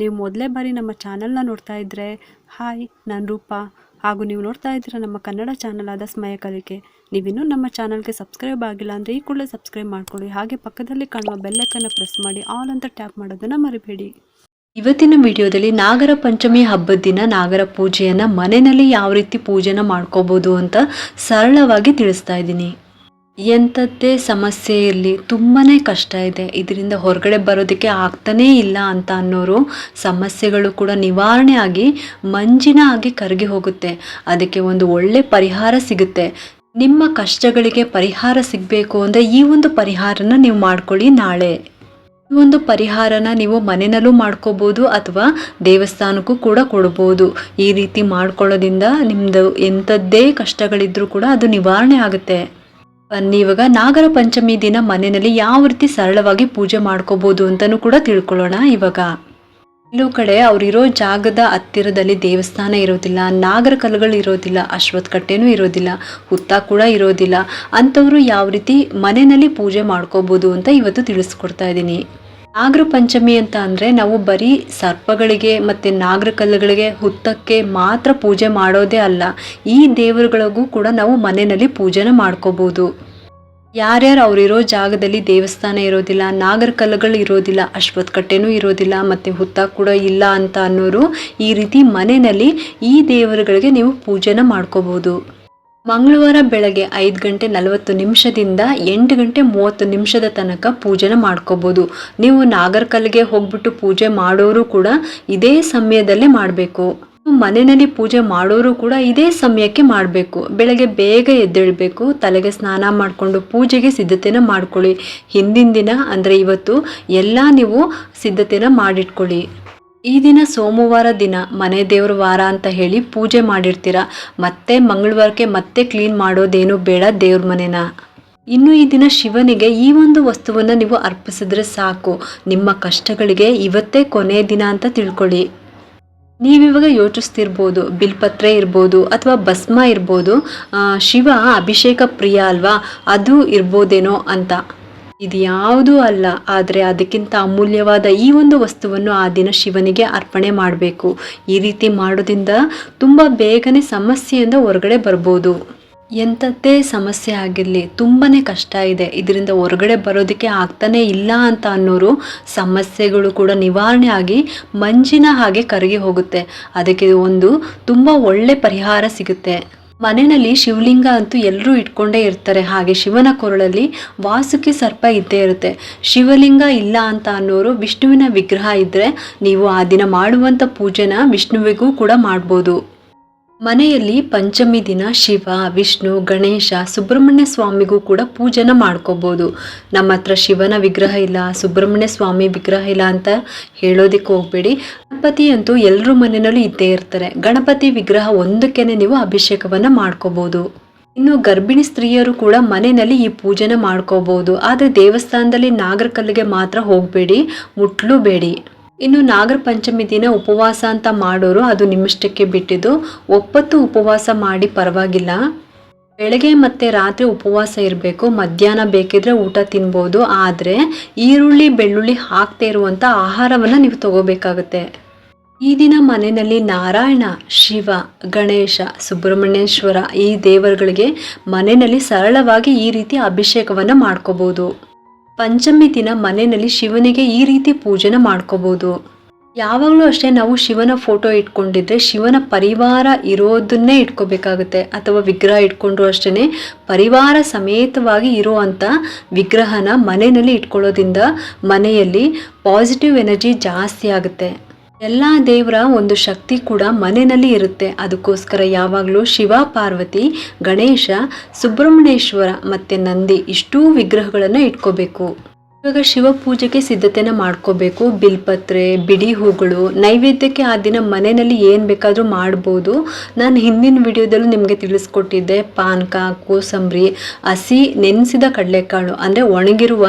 ನೀವು ಮೊದಲೇ ಬಾರಿ ನಮ್ಮ ಚಾನಲ್ನ ನೋಡ್ತಾ ಇದ್ದರೆ ಹಾಯ್, ನಾನು ರೂಪ. ಹಾಗೂ ನೀವು ನೋಡ್ತಾ ಇದ್ದೀರ ನಮ್ಮ ಕನ್ನಡ ಚಾನಲ್ ಆದ ಸ್ಮಯ ಕಲಿಕೆ. ನೀವಿನ್ನೂ ನಮ್ಮ ಚಾನಲ್ಗೆ ಸಬ್ಸ್ಕ್ರೈಬ್ ಆಗಿಲ್ಲ ಅಂದರೆ ಈ ಕೂಡಲೇ ಸಬ್ಸ್ಕ್ರೈಬ್ ಮಾಡ್ಕೊಳ್ಳಿ. ಹಾಗೆ ಪಕ್ಕದಲ್ಲಿ ಕಾಣುವ ಬೆಲ್ಲಕ್ಕನ್ನು ಪ್ರೆಸ್ ಮಾಡಿ, ಆಲ್ ಅಂತ ಟ್ಯಾಪ್ ಮಾಡೋದನ್ನು ಮರಿಬೇಡಿ. ಇವತ್ತಿನ ವಿಡಿಯೋದಲ್ಲಿ ನಾಗರ ಪಂಚಮಿ ಹಬ್ಬದ ದಿನ ನಾಗರ ಪೂಜೆಯನ್ನು ಮನೆಯಲ್ಲಿ ಯಾವ ರೀತಿ ಪೂಜೆನ ಮಾಡ್ಕೋಬೋದು ಅಂತ ಸರಳವಾಗಿ ತಿಳಿಸ್ತಾ ಇದ್ದೀನಿ. ಎಂಥದ್ದೇ ಸಮಸ್ಯೆ ಇರಲಿ ತುಂಬಾ ಕಷ್ಟ ಇದೆ. ಇದರಿಂದ ಹೊರಗಡೆ ಬರೋದಕ್ಕೆ ಆಗ್ತಾನೇ ಇಲ್ಲ ಅಂತ ಅನ್ನೋರು ಸಮಸ್ಯೆಗಳು ಕೂಡ ನಿವಾರಣೆ ಆಗಿ ಮಂಜಿನ ಆಗಿ ಕರಗಿ ಹೋಗುತ್ತೆ. ಅದಕ್ಕೆ ಒಂದು ಒಳ್ಳೆ ಪರಿಹಾರ ಸಿಗುತ್ತೆ. ನಿಮ್ಮ ಕಷ್ಟಗಳಿಗೆ ಪರಿಹಾರ ಸಿಗಬೇಕು ಅಂದರೆ ಈ ಒಂದು ಪರಿಹಾರನ ನೀವು ಮಾಡ್ಕೊಳ್ಳಿ ನಾಳೆ. ಈ ಒಂದು ಪರಿಹಾರನ ನೀವು ಮನೆಯಲ್ಲೂ ಮಾಡ್ಕೋಬೋದು ಅಥವಾ ದೇವಸ್ಥಾನಕ್ಕೂ ಕೂಡ ಕೊಡ್ಬೋದು. ಈ ರೀತಿ ಮಾಡ್ಕೊಳ್ಳೋದ್ರಿಂದ ನಿಮ್ಮದು ಎಂಥದ್ದೇ ಕಷ್ಟಗಳಿದ್ರೂ ಕೂಡ ಅದು ನಿವಾರಣೆ ಆಗುತ್ತೆ. ಬನ್ನಿ. ಇವಾಗ ನಾಗರ ಪಂಚಮಿ ದಿನ ಮನೆಯಲ್ಲಿ ಯಾವ ರೀತಿ ಸರಳವಾಗಿ ಪೂಜೆ ಮಾಡ್ಕೋಬಹುದು ಅಂತಲೂ ಕೂಡ ತಿಳ್ಕೊಳ್ಳೋಣ ಇವಾಗ. ಕೆಲವು ಕಡೆ ಅವರಿರೋ ಜಾಗದ ಹತ್ತಿರದಲ್ಲಿ ದೇವಸ್ಥಾನ ಇರೋದಿಲ್ಲ, ನಾಗರ ಕಲ್ಲುಗಳು ಇರೋದಿಲ್ಲ ಅಶ್ವತ್ಥ ಕಟ್ಟೆನೂ ಇರೋದಿಲ್ಲ, ಹುತ್ತ ಕೂಡ ಇರೋದಿಲ್ಲ. ಅಂಥವರು ಯಾವ ರೀತಿ ಮನೆಯಲ್ಲಿ ಪೂಜೆ ಮಾಡ್ಕೋಬೋದು ಅಂತ ಇವತ್ತು ತಿಳಿಸ್ಕೊಡ್ತಾ ಇದ್ದೀನಿ. ನಾಗರ ಪಂಚಮಿ ಅಂತ ಅಂದರೆ ನಾವು ಬರೀ ಸರ್ಪಗಳಿಗೆ ಮತ್ತು ನಾಗರ ಕಲ್ಲುಗಳಿಗೆ ಹುತ್ತಕ್ಕೆ ಮಾತ್ರ ಪೂಜೆ ಮಾಡೋದೇ ಅಲ್ಲ, ಈ ದೇವರುಗಳಿಗೂ ಕೂಡ ನಾವು ಮನೆಯಲ್ಲಿ ಪೂಜೆನ ಮಾಡ್ಕೋಬೋದು. ಯಾರ್ಯಾರು ಅವರಿರೋ ಜಾಗದಲ್ಲಿ ದೇವಸ್ಥಾನ ಇರೋದಿಲ್ಲ ನಾಗರ ಕಲ್ಲುಗಳು ಇರೋದಿಲ್ಲ ಅಶ್ವತ್ಕಟ್ಟೆನೂ ಇರೋದಿಲ್ಲ, ಮತ್ತು ಹುತ್ತ ಕೂಡ ಇಲ್ಲ ಅಂತ ಅನ್ನೋರು ಈ ರೀತಿ ಮನೆಯಲ್ಲಿ ಈ ದೇವರುಗಳಿಗೆ ನೀವು ಪೂಜೆನ ಮಾಡ್ಕೋಬೋದು. ಮಂಗಳವಾರ ಬೆಳಗ್ಗೆ ಐದು ಗಂಟೆ ನಲವತ್ತು ನಿಮಿಷದಿಂದ ಎಂಟು ಗಂಟೆ ಮೂವತ್ತು ನಿಮಿಷದ ತನಕ ಪೂಜೆನ ಮಾಡ್ಕೋಬೋದು. ನೀವು ನಾಗರಕಲ್ಲಿಗೆ ಹೋಗ್ಬಿಟ್ಟು ಪೂಜೆ ಮಾಡೋರು ಕೂಡ ಇದೇ ಸಮಯದಲ್ಲೇ ಮಾಡಬೇಕು. ಮನೆಯಲ್ಲಿ ಪೂಜೆ ಮಾಡೋರು ಕೂಡ ಇದೇ ಸಮಯಕ್ಕೆ ಮಾಡಬೇಕು. ಬೆಳಗ್ಗೆ ಬೇಗ ಎದ್ದೇಳಬೇಕು. ತಲೆಗೆ ಸ್ನಾನ ಮಾಡಿಕೊಂಡು ಪೂಜೆಗೆ ಸಿದ್ಧತೆನ ಮಾಡ್ಕೊಳ್ಳಿ. ಹಿಂದಿನ ದಿನ ಅಂದರೆ ಇವತ್ತು ಎಲ್ಲ ನೀವು ಸಿದ್ಧತೆನ ಮಾಡಿಟ್ಕೊಳ್ಳಿ. ಈ ದಿನ ಸೋಮವಾರ ದಿನ ಮನೆ ದೇವ್ರ ವಾರ ಅಂತ ಹೇಳಿ ಪೂಜೆ ಮಾಡಿರ್ತೀರ, ಮತ್ತೆ ಮಂಗಳವಾರಕ್ಕೆ ಮತ್ತೆ ಕ್ಲೀನ್ ಮಾಡೋದೇನು ಬೇಡ ದೇವ್ರ ಮನೆನ. ಇನ್ನು ಈ ದಿನ ಶಿವನಿಗೆ ಈ ಒಂದು ವಸ್ತುವನ್ನು ನೀವು ಅರ್ಪಿಸಿದ್ರೆ ಸಾಕು. ನಿಮ್ಮ ಕಷ್ಟಗಳಿಗೆ ಇವತ್ತೇ ಕೊನೆಯ ದಿನ ಅಂತ ತಿಳ್ಕೊಳ್ಳಿ. ನೀವಿವಾಗ ಯೋಚಿಸ್ತಿರ್ಬೋದು ಬಿಲ್ಪತ್ರೆ ಇರ್ಬೋದು ಅಥವಾ ಭಸ್ಮ ಇರ್ಬೋದು ಶಿವ ಅಭಿಷೇಕ ಪ್ರಿಯ ಅಲ್ವಾ, ಅದು ಇರ್ಬೋದೇನೋ ಅಂತ. ಇದು ಯಾವುದೂ ಅಲ್ಲ, ಆದರೆ ಅದಕ್ಕಿಂತ ಅಮೂಲ್ಯವಾದ ಈ ಒಂದು ವಸ್ತುವನ್ನು ಆ ದಿನ ಶಿವನಿಗೆ ಅರ್ಪಣೆ ಮಾಡಬೇಕು. ಈ ರೀತಿ ಮಾಡೋದ್ರಿಂದ ತುಂಬ ಬೇಗನೆ ಸಮಸ್ಯೆಯಿಂದ ಹೊರಗಡೆ ಬರ್ಬೋದು. ಎಂಥದ್ದೇ ಸಮಸ್ಯೆ ಆಗಿರಲಿ ತುಂಬಾ ಕಷ್ಟ ಇದೆ. ಇದರಿಂದ ಹೊರಗಡೆ ಬರೋದಕ್ಕೆ ಆಗ್ತಾನೆ ಇಲ್ಲ ಅಂತ ಅನ್ನೋರು ಸಮಸ್ಯೆಗಳು ಕೂಡ ನಿವಾರಣೆ ಆಗಿ ಮಂಜಿನ ಹಾಗೆ ಕರಗಿ ಹೋಗುತ್ತೆ. ಅದಕ್ಕೆ ಒಂದು ತುಂಬ ಒಳ್ಳೆ ಪರಿಹಾರ ಸಿಗುತ್ತೆ. ಮನೆಯಲ್ಲಿ ಶಿವಲಿಂಗ ಅಂತೂ ಎಲ್ಲರೂ ಇಟ್ಕೊಂಡೇ ಇರ್ತಾರೆ. ಹಾಗೆ ಶಿವನ ಕೊರಳಲ್ಲಿ ವಾಸುಕಿ ಸರ್ಪ ಇದ್ದೇ ಇರುತ್ತೆ. ಶಿವಲಿಂಗ ಇಲ್ಲ ಅಂತ ಅನ್ನೋರು ವಿಷ್ಣುವಿನ ವಿಗ್ರಹ ಇದ್ದರೆ ನೀವು ಆ ದಿನ ಮಾಡುವಂಥ ಪೂಜೆನ ವಿಷ್ಣುವಿಗೂ ಕೂಡ ಮಾಡ್ಬೋದು. ಮನೆಯಲ್ಲಿ ಪಂಚಮಿ ದಿನ ಶಿವ, ವಿಷ್ಣು, ಗಣೇಶ, ಸುಬ್ರಹ್ಮಣ್ಯ ಸ್ವಾಮಿಗೂ ಕೂಡ ಪೂಜೆನ ಮಾಡ್ಕೋಬೋದು. ನಮ್ಮ ಹತ್ರ ಶಿವನ ವಿಗ್ರಹ ಇಲ್ಲ, ಸುಬ್ರಹ್ಮಣ್ಯ ಸ್ವಾಮಿ ವಿಗ್ರಹ ಇಲ್ಲ ಅಂತ ಹೇಳೋದಕ್ಕೆ ಹೋಗ್ಬೇಡಿ. ಗಣಪತಿ ಅಂತೂ ಎಲ್ಲರೂ ಮನೆಯಲ್ಲೂ ಇದ್ದೇ ಇರ್ತಾರೆ. ಗಣಪತಿ ವಿಗ್ರಹ ಒಂದಕ್ಕೇನೆ ನೀವು ಅಭಿಷೇಕವನ್ನು ಮಾಡ್ಕೋಬೋದು. ಇನ್ನು ಗರ್ಭಿಣಿ ಸ್ತ್ರೀಯರು ಕೂಡ ಮನೆಯಲ್ಲಿ ಈ ಪೂಜೆನ ಮಾಡ್ಕೋಬೋದು. ಆದರೆ ದೇವಸ್ಥಾನದಲ್ಲಿ ನಾಗರಕಲ್ಲಿಗೆ ಮಾತ್ರ ಹೋಗಬೇಡಿ, ಮುಟ್ಲೂ ಬೇಡಿ. ಇನ್ನು ನಾಗರ ಪಂಚಮಿ ದಿನ ಉಪವಾಸ ಅಂತ ಮಾಡೋರು ಅದು ನಿಮ್ಮಿಷ್ಟಕ್ಕೆ ಬಿಟ್ಟಿದ್ದು, ಒಪ್ಪತ್ತು ಉಪವಾಸ ಮಾಡಿ ಪರವಾಗಿಲ್ಲ. ಬೆಳಗ್ಗೆ ಮತ್ತು ರಾತ್ರಿ ಉಪವಾಸ ಇರಬೇಕು, ಮಧ್ಯಾಹ್ನ ಬೇಕಿದ್ರೆ ಊಟ ತಿನ್ಬೋದು, ಆದರೆ ಈರುಳ್ಳಿ, ಬೆಳ್ಳುಳ್ಳಿ ಹಾಕ್ತಾ ಇರುವಂಥ ಆಹಾರವನ್ನು ನೀವು ತಗೋಬೇಕಾಗುತ್ತೆ. ಈ ದಿನ ಮನೆಯಲ್ಲಿ ನಾರಾಯಣ, ಶಿವ, ಗಣೇಶ, ಸುಬ್ರಹ್ಮಣ್ಯೇಶ್ವರ ಈ ದೇವರುಗಳಿಗೆ ಮನೆಯಲ್ಲಿ ಸರಳವಾಗಿ ಈ ರೀತಿ ಅಭಿಷೇಕವನ್ನು ಮಾಡ್ಕೋಬೋದು. ಪಂಚಮಿ ದಿನ ಮನೆಯಲ್ಲಿ ಶಿವನಿಗೆ ಈ ರೀತಿ ಪೂಜೆನ ಮಾಡ್ಕೋಬೋದು. ಯಾವಾಗಲೂ ಅಷ್ಟೇ ನಾವು ಶಿವನ ಫೋಟೋ ಇಟ್ಕೊಂಡಿದ್ರೆ ಶಿವನ ಪರಿವಾರ ಇರೋದನ್ನೇ ಇಟ್ಕೋಬೇಕಾಗುತ್ತೆ. ಅಥವಾ ವಿಗ್ರಹ ಇಟ್ಕೊಂಡ್ರು ಅಷ್ಟೇ ಪರಿವಾರ ಸಮೇತವಾಗಿ ಇರುವಂಥ ವಿಗ್ರಹನ ಮನೆಯಲ್ಲಿ ಇಟ್ಕೊಳ್ಳೋದ್ರಿಂದ ಮನೆಯಲ್ಲಿ ಪಾಸಿಟಿವ್ ಎನರ್ಜಿ ಜಾಸ್ತಿ ಆಗುತ್ತೆ. ಎಲ್ಲ ದೇವರ ಒಂದು ಶಕ್ತಿ ಕೂಡ ಮನೆಯಲ್ಲಿ ಇರುತ್ತೆ. ಅದಕ್ಕೋಸ್ಕರ ಯಾವಾಗಲೂ ಶಿವ, ಪಾರ್ವತಿ, ಗಣೇಶ, ಸುಬ್ರಹ್ಮಣ್ಯೇಶ್ವರ ಮತ್ತು ನಂದಿ ಇಷ್ಟೂ ವಿಗ್ರಹಗಳನ್ನು ಇಟ್ಕೋಬೇಕು. ಇವಾಗ ಶಿವ ಪೂಜೆಗೆ ಸಿದ್ಧತೆನ ಮಾಡ್ಕೋಬೇಕು. ಬಿಲ್ಪತ್ರೆ, ಬಿಡಿ ಹೂಗಳು, ನೈವೇದ್ಯಕ್ಕೆ ಆ ದಿನ ಮನೆಯಲ್ಲಿ ಏನು ಬೇಕಾದರೂ ಮಾಡ್ಬೋದು. ನಾನು ಹಿಂದಿನ ವಿಡಿಯೋದಲ್ಲೂ ನಿಮಗೆ ತಿಳಿಸ್ಕೊಟ್ಟಿದ್ದೆ. ಪಾನಕ ಕೋಸಂಬರಿ ಹಸಿ ನೆನೆಸಿದ ಕಡಲೆಕಾಳು. ಅಂದರೆ ಒಣಗಿರುವ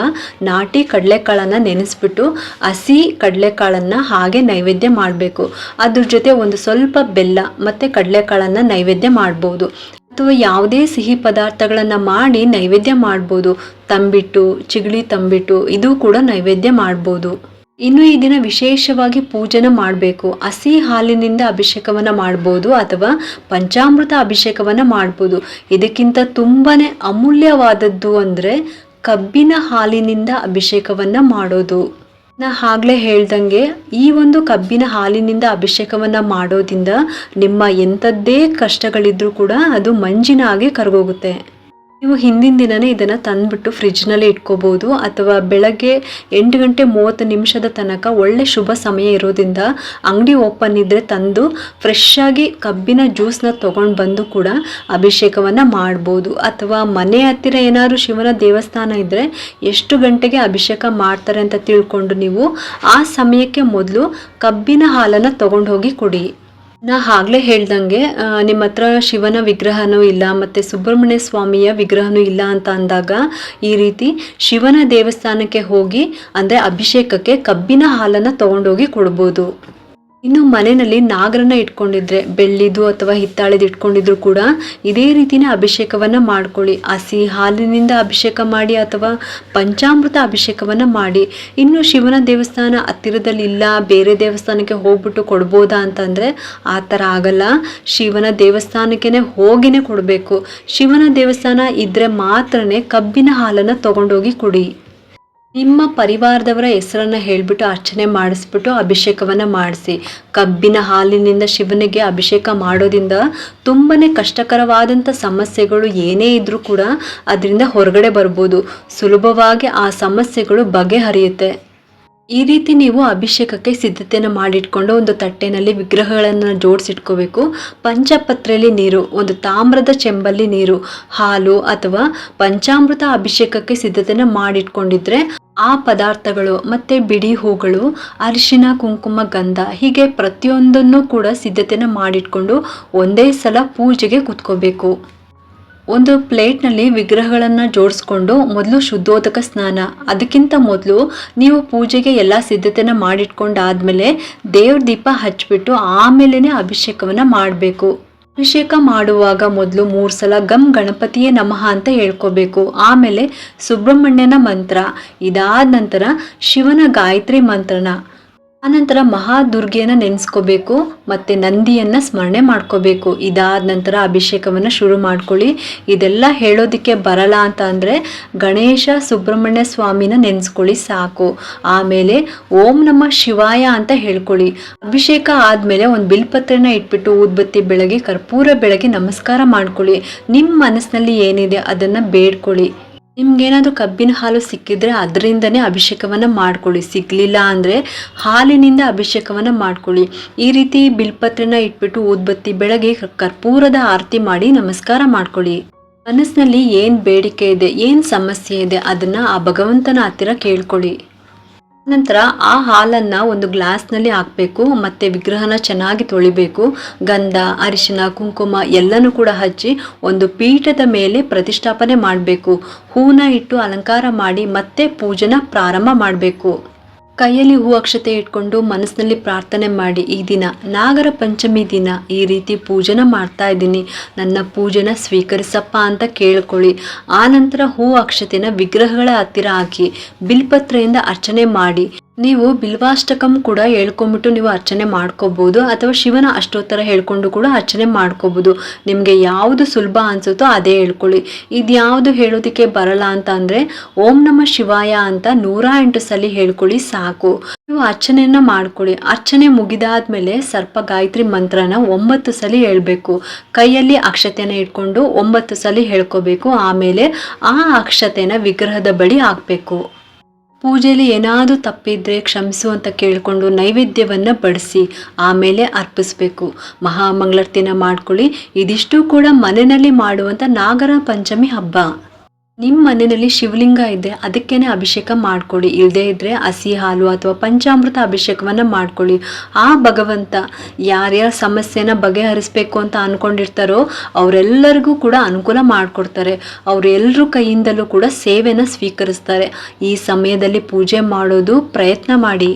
ನಾಟಿ ಕಡಲೆಕಾಳನ್ನು ನೆನೆಸ್ಬಿಟ್ಟು ಹಸಿ ಕಡಲೆಕಾಳನ್ನು ಹಾಗೆ ನೈವೇದ್ಯ ಮಾಡಬೇಕು. ಅದ್ರ ಜೊತೆ ಒಂದು ಸ್ವಲ್ಪ ಬೆಲ್ಲ ಮತ್ತು ಕಡಲೆಕಾಳನ್ನು ನೈವೇದ್ಯ ಮಾಡ್ಬೋದು. ಅಥವಾ ಯಾವುದೇ ಸಿಹಿ ಪದಾರ್ಥಗಳನ್ನು ಮಾಡಿ ನೈವೇದ್ಯ ಮಾಡ್ಬೋದು. ತಂಬಿಟ್ಟು, ಚಿಗಳಿ ತಂಬಿಟ್ಟು, ಇದು ಕೂಡ ನೈವೇದ್ಯ ಮಾಡ್ಬೋದು. ಇನ್ನು ಈ ದಿನ ವಿಶೇಷವಾಗಿ ಪೂಜೆನ ಮಾಡಬೇಕು. ಹಸಿ ಹಾಲಿನಿಂದ ಅಭಿಷೇಕವನ್ನ ಮಾಡ್ಬೋದು ಅಥವಾ ಪಂಚಾಮೃತ ಅಭಿಷೇಕವನ್ನ ಮಾಡ್ಬೋದು. ಇದಕ್ಕಿಂತ ತುಂಬಾನೇ ಅಮೂಲ್ಯವಾದದ್ದು ಅಂದ್ರೆ ಕಬ್ಬಿನ ಹಾಲಿನಿಂದ ಅಭಿಷೇಕವನ್ನ ಮಾಡೋದು. ನಾ ಆಗ್ಲೇ ಹೇಳ್ದಂಗೆ, ಈ ಒಂದು ಕಬ್ಬಿನ ಹಾಲಿನಿಂದ ಅಭಿಷೇಕವನ್ನ ಮಾಡೋದ್ರಿಂದ ನಿಮ್ಮ ಎಂಥದ್ದೇ ಕಷ್ಟಗಳಿದ್ರೂ ಕೂಡ ಅದು ಮಂಜಿನ ಹಾಗೆ ಕರಗೋಗುತ್ತೆ. ನೀವು ಹಿಂದಿನ ದಿನನೇ ಇದನ್ನು ತಂದ್ಬಿಟ್ಟು ಫ್ರಿಜ್ನಲ್ಲಿ ಇಟ್ಕೋಬೋದು ಅಥವಾ ಬೆಳಗ್ಗೆ ಎಂಟು ಗಂಟೆ ಮೂವತ್ತು ನಿಮಿಷದ ತನಕ ಒಳ್ಳೆ ಶುಭ ಸಮಯ ಇರೋದ್ರಿಂದ ಅಂಗಡಿ ಓಪನ್ ಇದ್ದರೆ ತಂದು ಫ್ರೆಶ್ ಆಗಿ ಕಬ್ಬಿನ ಜ್ಯೂಸ್ನ ತೊಗೊಂಡು ಬಂದು ಕೂಡ ಅಭಿಷೇಕವನ್ನು ಮಾಡ್ಬೋದು. ಅಥವಾ ಮನೆ ಹತ್ತಿರ ಏನಾದರೂ ಶಿವನ ದೇವಸ್ಥಾನ ಇದ್ದರೆ ಎಷ್ಟು ಗಂಟೆಗೆ ಅಭಿಷೇಕ ಮಾಡ್ತಾರೆ ಅಂತ ತಿಳ್ಕೊಂಡು ನೀವು ಆ ಸಮಯಕ್ಕೆ ಮೊದಲು ಕಬ್ಬಿನ ಹಾಲನ್ನು ತೊಗೊಂಡು ಹೋಗಿ ಕುಡಿ. ನಾ ಆಗ್ಲೇ ಹೇಳ್ದಂಗೆ ನಿಮ್ಮ ಹತ್ರ ಶಿವನ ವಿಗ್ರಹನೂ ಇಲ್ಲ, ಮತ್ತೆ ಸುಬ್ರಹ್ಮಣ್ಯ ಸ್ವಾಮಿಯ ವಿಗ್ರಹನೂ ಇಲ್ಲ ಅಂತ ಅಂದಾಗ, ಈ ರೀತಿ ಶಿವನ ದೇವಸ್ಥಾನಕ್ಕೆ ಹೋಗಿ, ಅಂದ್ರೆ ಅಭಿಷೇಕಕ್ಕೆ ಕಬ್ಬಿನ ಹಾಲನ್ನ ತಗೊಂಡೋಗಿ ಕೊಡ್ಬೋದು. ಇನ್ನು ಮನೆಯಲ್ಲಿ ನಾಗರನ್ನ ಇಟ್ಕೊಂಡಿದ್ರೆ, ಬೆಳ್ಳಿದು ಅಥವಾ ಹಿತ್ತಾಳೆದು ಇಟ್ಕೊಂಡಿದ್ರು ಕೂಡ ಇದೇ ರೀತಿನೇ ಅಭಿಷೇಕವನ್ನ ಮಾಡ್ಕೊಳ್ಳಿ. ಹಸಿ ಹಾಲಿನಿಂದ ಅಭಿಷೇಕ ಮಾಡಿ ಅಥವಾ ಪಂಚಾಮೃತ ಅಭಿಷೇಕವನ್ನ ಮಾಡಿ. ಇನ್ನು ಶಿವನ ದೇವಸ್ಥಾನ ಹತ್ತಿರದಲ್ಲಿ ಇಲ್ಲ, ಬೇರೆ ದೇವಸ್ಥಾನಕ್ಕೆ ಹೋಗ್ಬಿಟ್ಟು ಕೊಡ್ಬೋದಾ ಅಂತಂದ್ರೆ ಆ ಥರ ಆಗಲ್ಲ. ಶಿವನ ದೇವಸ್ಥಾನಕ್ಕೇನೆ ಹೋಗಿನೇ ಕೊಡಬೇಕು. ಶಿವನ ದೇವಸ್ಥಾನ ಇದ್ರೆ ಮಾತ್ರನೇ ಕಬ್ಬಿನ ಹಾಲನ್ನ ತಗೊಂಡೋಗಿ ಕುಡಿ. ನಿಮ್ಮ ಪರಿವಾರದವರ ಹೆಸರನ್ನು ಹೇಳಿಬಿಟ್ಟು ಅರ್ಚನೆ ಮಾಡಿಸ್ಬಿಟ್ಟು ಅಭಿಷೇಕವನ್ನು ಮಾಡಿಸಿ. ಕಬ್ಬಿನ ಹಾಲಿನಿಂದ ಶಿವನಿಗೆ ಅಭಿಷೇಕ ಮಾಡೋದ್ರಿಂದ ತುಂಬಾ ಕಷ್ಟಕರವಾದಂಥ ಸಮಸ್ಯೆಗಳು ಏನೇ ಇದ್ರೂ ಕೂಡ ಅದರಿಂದ ಹೊರಗಡೆ ಬರ್ಬೋದು. ಸುಲಭವಾಗಿ ಆ ಸಮಸ್ಯೆಗಳು ಬಗೆಹರಿಯುತ್ತೆ. ಈ ರೀತಿ ನೀವು ಅಭಿಷೇಕಕ್ಕೆ ಸಿದ್ಧತೆಯನ್ನು ಮಾಡಿಟ್ಕೊಂಡು ಒಂದು ತಟ್ಟೆನಲ್ಲಿ ವಿಗ್ರಹಗಳನ್ನು ಜೋಡಿಸಿಟ್ಕೋಬೇಕು. ಪಂಚಪತ್ರೆಯಲ್ಲಿ ನೀರು, ಒಂದು ತಾಮ್ರದ ಚೆಂಬಲ್ಲಿ ನೀರು, ಹಾಲು ಅಥವಾ ಪಂಚಾಮೃತ ಅಭಿಷೇಕಕ್ಕೆ ಸಿದ್ಧತೆಯನ್ನು ಮಾಡಿಟ್ಕೊಂಡಿದ್ರೆ ಆ ಪದಾರ್ಥಗಳು ಮತ್ತೆ ಬಿಡಿ ಹೂಗಳು, ಅರಿಶಿನ, ಕುಂಕುಮ, ಗಂಧ ಹೀಗೆ ಪ್ರತಿಯೊಂದನ್ನು ಕೂಡ ಸಿದ್ಧತೆಯನ್ನು ಮಾಡಿಟ್ಕೊಂಡು ಒಂದೇ ಸಲ ಪೂಜೆಗೆ ಕೂತ್ಕೋಬೇಕು. ಒಂದು ಪ್ಲೇಟ್ನಲ್ಲಿ ವಿಗ್ರಹಗಳನ್ನು ಜೋಡಿಸ್ಕೊಂಡು ಮೊದಲು ಶುದ್ಧೋದಕ ಸ್ನಾನ. ಅದಕ್ಕಿಂತ ಮೊದಲು ನೀವು ಪೂಜೆಗೆ ಎಲ್ಲ ಸಿದ್ಧತೆನ ಮಾಡಿಟ್ಕೊಂಡಾದ್ಮೇಲೆ ದೇವ್ರ ದೀಪ ಹಚ್ಚಿಬಿಟ್ಟು ಆಮೇಲೆ ಅಭಿಷೇಕವನ್ನ ಮಾಡಬೇಕು. ಅಭಿಷೇಕ ಮಾಡುವಾಗ ಮೊದಲು ಮೂರು ಸಲ ಗಮ್ ಗಣಪತಿಯೇ ನಮಃ ಅಂತ ಹೇಳ್ಕೋಬೇಕು. ಆಮೇಲೆ ಸುಬ್ರಹ್ಮಣ್ಯನ ಮಂತ್ರ. ಇದಾದ ನಂತರ ಶಿವನ ಗಾಯತ್ರಿ ಮಂತ್ರನ. ಆನಂತರ ಮಹಾದುರ್ಗೆಯನ್ನ ನೆನೆಸ್ಕೋಬೇಕು, ಮತ್ತೆ ನಂದಿಯನ್ನ ಸ್ಮರಣೆ ಮಾಡ್ಕೋಬೇಕು. ಇದಾದ ನಂತರ ಅಭಿಷೇಕವನ್ನ ಶುರು ಮಾಡ್ಕೊಳ್ಳಿ. ಇದೆಲ್ಲ ಹೇಳೋದಿಕ್ಕೆ ಬರಲ್ಲ ಅಂತ ಅಂದರೆ ಗಣೇಶ ಸುಬ್ರಹ್ಮಣ್ಯ ಸ್ವಾಮಿನ ನೆನೆಸ್ಕೊಳ್ಳಿ ಸಾಕು. ಆಮೇಲೆ ಓಂ ನಮ್ಮ ಶಿವಾಯ ಅಂತ ಹೇಳ್ಕೊಳ್ಳಿ. ಅಭಿಷೇಕ ಆದಮೇಲೆ ಒಂದು ಬಿಲ್ಪತ್ರೆನ ಇಟ್ಬಿಟ್ಟು ಊದ್ಬತ್ತಿ ಬೆಳಗ್ಗೆ, ಕರ್ಪೂರ ಬೆಳಗ್ಗೆ ನಮಸ್ಕಾರ ಮಾಡ್ಕೊಳ್ಳಿ. ನಿಮ್ಮ ಮನಸ್ಸಿನಲ್ಲಿ ಏನಿದೆ ಅದನ್ನ ಬೇಡ್ಕೊಳ್ಳಿ. ನಿಮ್ಗೇನಾದ್ರೂ ಕಬ್ಬಿನ ಹಾಲು ಸಿಕ್ಕಿದ್ರೆ ಅದರಿಂದನೇ ಅಭಿಷೇಕವನ್ನು ಮಾಡ್ಕೊಳ್ಳಿ. ಸಿಗಲಿಲ್ಲ ಅಂದರೆ ಹಾಲಿನಿಂದ ಅಭಿಷೇಕವನ್ನು ಮಾಡ್ಕೊಳ್ಳಿ. ಈ ರೀತಿ ಬಿಲ್ಪತ್ರೆನ ಇಟ್ಬಿಟ್ಟು ಊದ್ಬತ್ತಿ ಬೆಳಗ್ಗೆ ಕರ್ಪೂರದ ಆರತಿ ಮಾಡಿ ನಮಸ್ಕಾರ ಮಾಡ್ಕೊಳ್ಳಿ. ಮನಸ್ಸಿನಲ್ಲಿ ಏನು ಬೇಡಿಕೆ ಇದೆ, ಏನು ಸಮಸ್ಯೆ ಇದೆ, ಅದನ್ನು ಆ ಭಗವಂತನ ಹತ್ತಿರ ಕೇಳ್ಕೊಳ್ಳಿ. ನಂತರ ಆ ಹಾಲನ್ನು ಒಂದು ಗ್ಲಾಸ್ನಲ್ಲಿ ಹಾಕಬೇಕು, ಮತ್ತು ವಿಗ್ರಹನ ಚೆನ್ನಾಗಿ ತೊಳಿಬೇಕು. ಗಂಧ, ಅರಿಶಿನ, ಕುಂಕುಮ ಎಲ್ಲನೂ ಕೂಡ ಹಚ್ಚಿ ಒಂದು ಪೀಠದ ಮೇಲೆ ಪ್ರತಿಷ್ಠಾಪನೆ ಮಾಡಬೇಕು. ಹೂನ ಇಟ್ಟು ಅಲಂಕಾರ ಮಾಡಿ ಮತ್ತೆ ಪೂಜೆನ ಪ್ರಾರಂಭ ಮಾಡಬೇಕು. ಕೈಯಲ್ಲಿ ಹೂ ಅಕ್ಷತೆ ಇಟ್ಕೊಂಡು ಮನಸ್ಸಿನಲ್ಲಿ ಪ್ರಾರ್ಥನೆ ಮಾಡಿ, ಈ ದಿನ, ನಾಗರ ಪಂಚಮಿ ದಿನ, ಈ ರೀತಿ ಪೂಜನ ಮಾಡ್ತಾ ಇದ್ದೀನಿ. ನನ್ನ ಪೂಜೆನ ಸ್ವೀಕರಿಸಪ್ಪ ಅಂತ ಕೇಳ್ಕೊಳ್ಳಿ. ಆ ನಂತರ ಹೂ ಅಕ್ಷತೆನ ವಿಗ್ರಹಗಳ ಹತ್ತಿರ ಹಾಕಿ, ಬಿಲ್ಪತ್ರೆಯಿಂದ ಅರ್ಚನೆ ಮಾಡಿ. ನೀವು ಬಿಲ್ವಾಷ್ಟಕಂ ಕೂಡ ಹೇಳ್ಕೊಂಬಿಟ್ಟು ನೀವು ಅರ್ಚನೆ ಮಾಡ್ಕೋಬಹುದು ಅಥವಾ ಶಿವನ ಅಷ್ಟೋತ್ತರ ಹೇಳ್ಕೊಂಡು ಕೂಡ ಅರ್ಚನೆ ಮಾಡ್ಕೋಬಹುದು ನಿಮಗೆ ಯಾವುದು ಸುಲಭ ಅನ್ಸುತ್ತೋ ಅದೇ ಹೇಳ್ಕೊಳ್ಳಿ. ಇದ್ಯಾವುದು ಹೇಳೋದಕ್ಕೆ ಬರಲ್ಲ ಅಂತ ಅಂದ್ರೆ, ಓಂ ನಮ ಶಿವಾಯ ಅಂತ ನೂರ ಎಂಟು ಸಲ ಹೇಳ್ಕೊಳ್ಳಿ ಸಾಕು. ನೀವು ಅರ್ಚನೆಯನ್ನ ಮಾಡ್ಕೊಳ್ಳಿ. ಅರ್ಚನೆ ಮುಗಿದಾದ್ಮೇಲೆ ಸರ್ಪ ಗಾಯತ್ರಿ ಮಂತ್ರನ ಒಂಬತ್ತು ಸಲ ಹೇಳ್ಬೇಕು. ಕೈಯಲ್ಲಿ ಅಕ್ಷತೆನ ಇಟ್ಕೊಂಡು ಒಂಬತ್ತು ಸಲ ಹೇಳ್ಕೋಬೇಕು. ಆಮೇಲೆ ಆ ಅಕ್ಷತೆನ ವಿಗ್ರಹದ ಬಳಿ ಹಾಕ್ಬೇಕು. ಪೂಜೆಯಲ್ಲಿ ಏನಾದರೂ ತಪ್ಪಿದ್ರೆ ಕ್ಷಮಿಸು ಅಂತ ಕೇಳಿಕೊಂಡು ನೈವೇದ್ಯವನ್ನು ಬಡಿಸಿ, ಆಮೇಲೆ ಅರ್ಪಿಸ್ಬೇಕು. ಮಹಾಮಂಗಳಾರತಿನ ಮಾಡ್ಕೊಳ್ಳಿ. ಇದಿಷ್ಟು ಕೂಡ ಮನೆಯಲ್ಲಿ ಮಾಡುವಂಥ ನಾಗರ ಪಂಚಮಿ ಹಬ್ಬ. ನಿಮ್ಮ ಮನೆಯಲ್ಲಿ ಶಿವಲಿಂಗ ಇದೆ, ಅದಕ್ಕೇನೆ ಅಭಿಷೇಕ ಮಾಡ್ಕೊಳ್ಳಿ. ಇಲ್ಲದೇ ಇದ್ರೆ ಹಸಿ ಹಾಲು ಅಥವಾ ಪಂಚಾಮೃತ ಅಭಿಷೇಕವನ್ನ ಮಾಡ್ಕೊಳ್ಳಿ. ಆ ಭಗವಂತ ಯಾರ್ಯಾರ ಸಮಸ್ಯೆನ ಬಗೆಹರಿಸಬೇಕು ಅಂತ ಅನ್ಕೊಂಡಿರ್ತಾರೋ ಅವರೆಲ್ಲರಿಗೂ ಕೂಡ ಅನುಕೂಲ ಮಾಡಿಕೊಡ್ತಾರೆ. ಅವರೆಲ್ಲರೂ ಕೈಯಿಂದಲೂ ಕೂಡ ಸೇವೆನ ಸ್ವೀಕರಿಸ್ತಾರೆ. ಈ ಸಮಯದಲ್ಲಿ ಪೂಜೆ ಮಾಡೋದು ಪ್ರಯತ್ನ ಮಾಡಿ.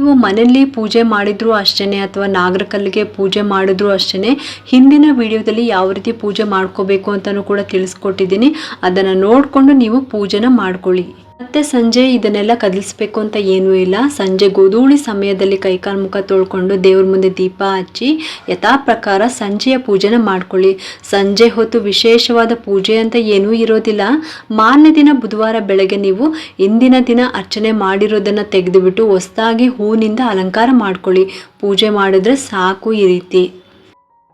ನೀವು ಮನೆಯಲ್ಲಿ ಪೂಜೆ ಮಾಡಿದ್ರು ಅಷ್ಟೇ ಅಥವಾ ನಾಗರಕಲ್ಲಿಗೆ ಪೂಜೆ ಮಾಡಿದ್ರು ಅಷ್ಟೇ ಹಿಂದಿನ ವಿಡಿಯೋದಲ್ಲಿ ಯಾವ ರೀತಿ ಪೂಜೆ ಮಾಡ್ಕೋಬೇಕು ಅಂತಲೂ ಕೂಡ ತಿಳಿಸ್ಕೊಟ್ಟಿದ್ದೀನಿ. ಅದನ್ನು ನೋಡಿಕೊಂಡು ನೀವು ಪೂಜೆನ ಮಾಡ್ಕೊಳ್ಳಿ. ಮತ್ತೆ ಸಂಜೆ ಇದನ್ನೆಲ್ಲ ಕದಲಿಸ್ಬೇಕು ಅಂತ ಏನೂ ಇಲ್ಲ. ಸಂಜೆ ಗೋಧೂಳಿ ಸಮಯದಲ್ಲಿ ಕೈಕಾಲು ಮುಖ ತೊಳ್ಕೊಂಡು ದೇವ್ರ ಮುಂದೆ ದೀಪ ಹಚ್ಚಿ ಯಥಾ ಪ್ರಕಾರ ಸಂಜೆಯ ಪೂಜೆನ ಮಾಡ್ಕೊಳ್ಳಿ. ಸಂಜೆ ಹೊತ್ತು ವಿಶೇಷವಾದ ಪೂಜೆ ಅಂತ ಏನೂ ಇರೋದಿಲ್ಲ. ಮಾರನೇ ದಿನ ಬುಧವಾರ ಬೆಳಗ್ಗೆ ನೀವು ಇಂದಿನ ದಿನ ಅರ್ಚನೆ ಮಾಡಿರೋದನ್ನು ತೆಗೆದುಬಿಟ್ಟು ಹೊಸದಾಗಿ ಹೂವಿನಿಂದ ಅಲಂಕಾರ ಮಾಡ್ಕೊಳ್ಳಿ. ಪೂಜೆ ಮಾಡಿದ್ರೆ ಸಾಕು ಈ ರೀತಿ.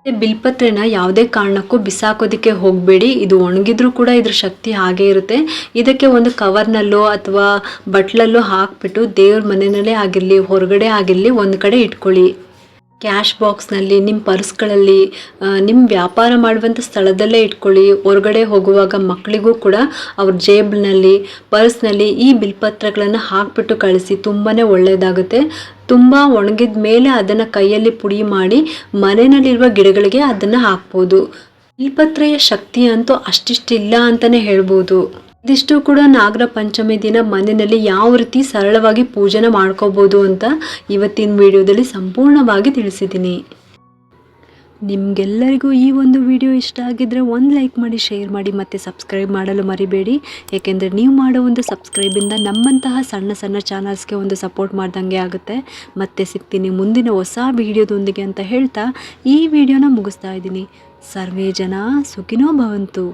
ಬಿಲ್ಪತ್ರೆನ ಯಾವುದೇ ಕಾರಣಕ್ಕೂ ಬಿಸಾಕೋದಕ್ಕೆ ಹೋಗಬೇಡಿ. ಇದು ಒಣಗಿದ್ರೂ ಕೂಡ ಇದ್ರ ಶಕ್ತಿ ಹಾಗೆ ಇರುತ್ತೆ. ಇದಕ್ಕೆ ಒಂದು ಕವರ್ನಲ್ಲೋ ಅಥವಾ ಬಟ್ಲಲ್ಲೋ ಹಾಕ್ಬಿಟ್ಟು ದೇವ್ರ ಮನೆಯಲ್ಲೇ ಆಗಿರಲಿ, ಹೊರಗಡೆ ಆಗಿರಲಿ ಒಂದು ಕಡೆ ಇಟ್ಕೊಳ್ಳಿ. ಕ್ಯಾಶ್ ಬಾಕ್ಸ್ನಲ್ಲಿ ನಿಮ್ಮ ಪರ್ಸ್ಗಳಲ್ಲಿ ನಿಮ್ಮ ವ್ಯಾಪಾರ ಮಾಡುವಂಥ ಸ್ಥಳದಲ್ಲೇ ಇಟ್ಕೊಳ್ಳಿ. ಹೊರಗಡೆ ಹೋಗುವಾಗ ಮಕ್ಕಳಿಗೂ ಕೂಡ ಅವ್ರ ಜೇಬ್ನಲ್ಲಿ, ಪರ್ಸ್ನಲ್ಲಿ ಈ ಬಿಲ್ಪತ್ರಗಳನ್ನು ಹಾಕ್ಬಿಟ್ಟು ಕಳಿಸಿ ತುಂಬಾ ಒಳ್ಳೆಯದಾಗುತ್ತೆ ತುಂಬ ಒಣಗಿದ ಮೇಲೆ ಅದನ್ನು ಕೈಯಲ್ಲಿ ಪುಡಿ ಮಾಡಿ, ಮನೆಯಲ್ಲಿರುವ ಗಿಡಗಳಿಗೆ ಅದನ್ನು ಹಾಕ್ಬೋದು. ಬಿಲ್ಪತ್ರೆಯ ಶಕ್ತಿ ಅಂತೂ ಅಷ್ಟಿಷ್ಟಿಲ್ಲ ಅಂತಲೇ ಹೇಳ್ಬೋದು. ಇದಿಷ್ಟು ಕೂಡ ನಾಗರ ಪಂಚಮಿ ದಿನ ಮನೆಯಲ್ಲಿ ಯಾವ ರೀತಿ ಸರಳವಾಗಿ ಪೂಜೆನ ಮಾಡ್ಕೋಬೋದು ಅಂತ ಇವತ್ತಿನ ವಿಡಿಯೋದಲ್ಲಿ ಸಂಪೂರ್ಣವಾಗಿ ತಿಳಿಸಿದ್ದೀನಿ. ನಿಮಗೆಲ್ಲರಿಗೂ ಈ ಒಂದು ವಿಡಿಯೋ ಇಷ್ಟ ಆಗಿದ್ದರೆ ಒಂದು ಲೈಕ್ ಮಾಡಿ, ಶೇರ್ ಮಾಡಿ ಮತ್ತು ಸಬ್ಸ್ಕ್ರೈಬ್ ಮಾಡಲು ಮರಿಬೇಡಿ. ಏಕೆಂದರೆ ನೀವು ಮಾಡೋ ಒಂದು ಸಬ್ಸ್ಕ್ರೈಬಿಂದ ನಮ್ಮಂತಹ ಸಣ್ಣ ಸಣ್ಣ ಚಾನಲ್ಸ್ಗೆ ಒಂದು ಸಪೋರ್ಟ್ ಮಾಡ್ದಂಗೆ ಆಗುತ್ತೆ. ಮತ್ತೆ ಸಿಗ್ತೀನಿ ಮುಂದಿನ ಹೊಸ ವಿಡಿಯೋದೊಂದಿಗೆ ಅಂತ ಹೇಳ್ತಾ ಈ ವಿಡಿಯೋನ ಮುಗಿಸ್ತಾ ಇದ್ದೀನಿ. ಸರ್ವೇ ಜನ ಸುಖಿನೋ ಭವಂತು.